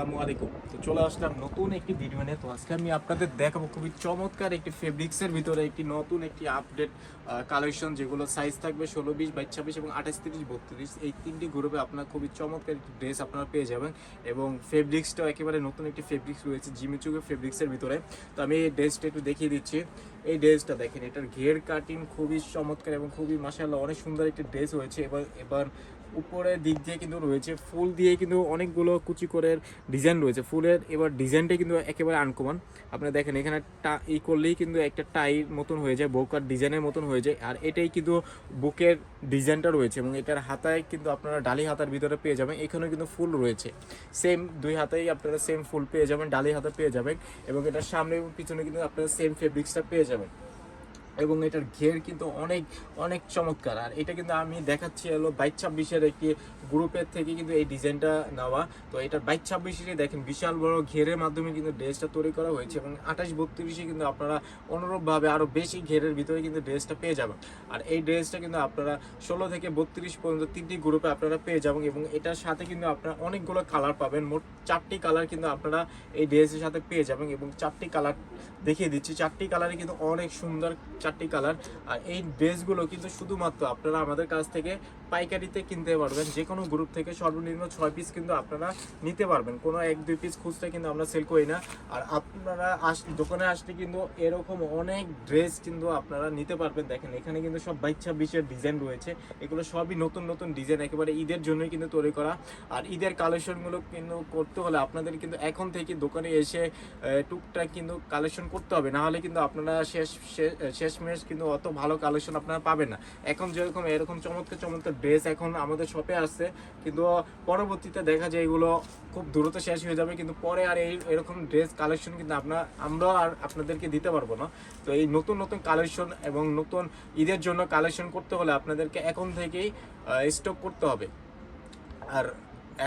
আসসালামু আলাইকুম। তো চলে আসলাম নতুন একটি ভিডিও নিয়ে। তো আজকে আমি আপনাদের দেখাবো খুবই চমৎকার একটি ফেব্রিক্সের ভিতরে একটি নতুন একটি আপডেট কালেকশন যেগুলো সাইজ থাকবে ষোলো বিশ বাইশ ছাব্বিশ এবং আঠাশ তিরিশ বত্রিশ। এই তিনটি গ্রুপে আপনার খুবই চমৎকার একটি ড্রেস আপনারা পেয়ে যাবেন এবং ফেব্রিক্সটাও একেবারে নতুন একটি ফেব্রিক্স রয়েছে জিমিচুকে ফেব্রিক্সের ভিতরে। তো আমি এই ড্রেসটা একটু দেখিয়ে দিচ্ছি। এই ড্রেসটা দেখেন, এটার ঘের কাটিং খুবই চমৎকার এবং খুবই মাসাল্লাহ অনেক সুন্দর একটি ড্রেস হয়েছে। এবার এবার উপরের দিক দিয়ে কিন্তু রয়েছে, ফুল দিয়ে কিন্তু অনেকগুলো কুচি করে ডিজাইন রয়েছে, ফুলের এবার ডিজাইনটা কিন্তু একেবারে আনকমন আপনারা দেখেন এখানে টা, ই করলেই কিন্তু একটা টাইর মতন হয়ে যায় বউকার ডিজাইনের মতন হয়ে যায়, আর এটাই কিন্তু বুকের ডিজাইনটা রয়েছে এবং এটার হাতায় কিন্তু আপনারা ডালি হাতার ভিতরে পেয়ে যাবেন, এখানেও কিন্তু ফুল রয়েছে। সেম দুই হাতেই আপনারা সেম ফুল পেয়ে যাবেন, ডালি হাতা পেয়ে যাবেন এবং এটার সামনে এবং পিছনে কিন্তু আপনারা সেম ফেব্রিক্সটা পেয়ে যাবেন। এবং এটার ঘের কিন্তু অনেক অনেক চমৎকার। আর এটা কিন্তু আমি দেখাচ্ছি হলো বাইশ ছাব্বিশের একটি গ্রুপের থেকে কিন্তু এই ডিজাইনটা নেওয়া। তো এটা বাইশ ছাব্বিশে দেখেন, বিশাল বড় ঘেরের মাধ্যমে কিন্তু ড্রেসটা তৈরি করা হয়েছে এবং আঠাশ বত্রিশে কিন্তু আপনারা অনুরূপভাবে আরও বেশি ঘেরের ভিতরে কিন্তু ড্রেসটা পেয়ে যাবেন। আর এই ড্রেসটা কিন্তু আপনারা ষোলো থেকে বত্রিশ পর্যন্ত তিনটি গ্রুপে আপনারা পেয়ে যাবেন এবং এটার সাথে কিন্তু আপনারা অনেকগুলো কালার পাবেন। মোট চারটি কালার কিন্তু আপনারা এই ড্রেসের সাথে পেয়ে যাবেন এবং চারটি কালার দেখিয়ে দিচ্ছি। চারটি কালারই কিন্তু অনেক সুন্দর চারটি কালার। আর এই ড্রেসগুলো কিন্তু শুধুমাত্র আপনারা আমাদের কাছ থেকে পাইকারিতে কিনতে পারবেন। যে কোনো গ্রুপ থেকে সর্বনিম্ন ছয় পিস কিন্তু আপনারা নিতে পারবেন। কোনো এক, দুই পিস খুঁজতে কিন্তু আমরা সেল করি না। আর আপনারা আস, দোকানে আসলে কিন্তু এরকম অনেক ড্রেস কিন্তু আপনারা নিতে পারবেন। দেখেন, এখানে কিন্তু সব বাইশ ছাব্বিশের ডিজাইন রয়েছে। এগুলো সবই নতুন নতুন ডিজাইন একেবারে ঈদের জন্যই কিন্তু তৈরি করা। আর ঈদের কালেকশনগুলো কিন্তু করতে হলে আপনাদের কিন্তু এখন থেকে দোকানে এসে টুকটাক কিন্তু কালেকশন করতে হবে। না হলে কিন্তু আপনারা শেষ, শে- শেষমেশ কিন্তু অত ভালো কালেকশন আপনারা পাবেন না। এখন যেরকম, এরকম চমৎকার চমৎকার ড্রেস এখন আমাদের শপে আসছে। কিন্তু পরবর্তীতে দেখা যায় এগুলো খুব দ্রুত শেষ হয়ে যাবে। কিন্তু পরে আর এই, এরকম ড্রেস কালেকশন কিন্তু আপনার আমরা আর আপনাদেরকে দিতে পারব না। তো এই নতুন নতুন কালেকশন এবং নতুন ঈদের জন্য কালেকশন করতে হলে আপনাদেরকে এখন থেকেই স্টক করতে হবে। আর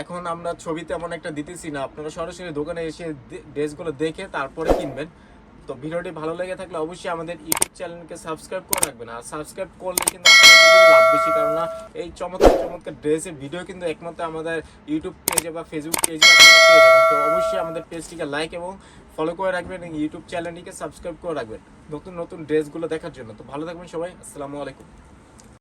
এখন আমরা ছবি তেমন একটা দিতেছি না। আপনারা সরাসরি দোকানে এসে ড্রেসগুলো দেখে তারপরে কিনবেন। তো ভিডিওটি ভালো লেগে থাকলে অবশ্যই আমাদের ইউটিউব চ্যানেলকে সাবস্ক্রাইব করে রাখবেন। আর সাবস্ক্রাইব করলে কিন্তু লাভ বেশি কারণ না এই চমৎকার চমৎকার ড্রেসের ভিডিও কিন্তু একমাত্র আমাদের ইউটিউব পেজে বা ফেসবুক পেজে তো অবশ্যই আমাদের পেজটিকে লাইক এবং ফলো করে রাখবেন এবং ইউটিউব চ্যানেলটিকে সাবস্ক্রাইব করে রাখবেন। নতুন নতুন ড্রেসগুলো দেখার জন্য। তো ভালো থাকবেন সবাই। আসসালামু আলাইকুম।